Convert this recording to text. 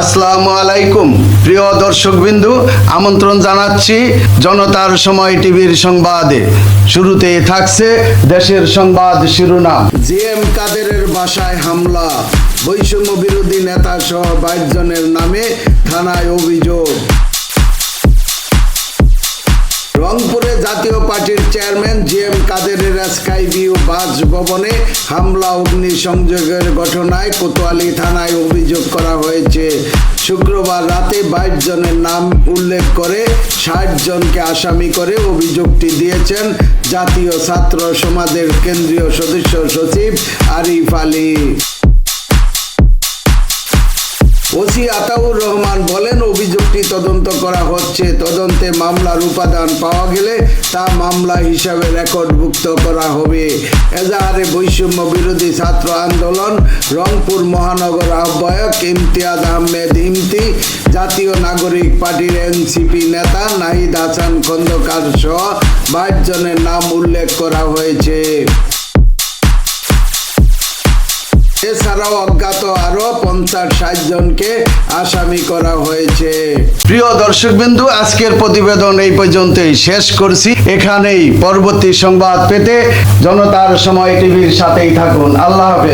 আসসালামু আলাইকুম, প্রিয় দর্শকবিন্দু। আমন্ত্রণ জানাচ্ছি জনতার সময় টিভির সংবাদে। শুরুতে থাকছে দেশের সংবাদ শিরোনাম। জে এম কাদেরের বাসায় হামলা। বৈষম্য বিরোধী নেতা সহ বাইশ জনের নামে থানায় অভিযোগ। পার্টির চেয়ারম্যান জি এম কাদেরের স্কাই ভিউ বাসভবনে হামলা, অগ্নিসংযোগের ঘটনায় কোতোয়ালি থানায় অভিযোগ করা হয়েছে। শুক্রবার রাতে বাইশ জনের নাম উল্লেখ করে ষাট জনকে আসামি করে অভিযোগটি দিয়েছেন জাতীয় ছাত্র সমাজের কেন্দ্রীয় সদস্য সচিব আরিফ আলী। ওসি আতাউর রহমান বলেন অভিযোগটি তদন্ত করা হচ্ছে। তদন্তে মামলার উপাদান পাওয়া গেলে তা মামলা হিসাবে রেকর্ডভুক্ত করা হবে। এজাহারে বৈষম্য বিরোধী ছাত্র আন্দোলন, রংপুর মহানগর আহ্বায়ক ইমতিয়াজ আহমেদ ইমতি, জাতীয় নাগরিক পার্টির এনসিপি নেতা নাহিদ হাসান খন্দকার সহ বাইশ জনের নাম উল্লেখ করা হয়েছে। এছাড়াও অজ্ঞাত আরও পঞ্চাশ ষাট জনকে আসামি করা হয়েছে। প্রিয় দর্শক বিন্দু আজকের প্রতিবেদন এই পর্যন্তই শেষ করছি। এখানেই পরবর্তী সংবাদ পেতে জনতার সময় টিভির সাথেই থাকুন। আল্লাহ হাফেজ।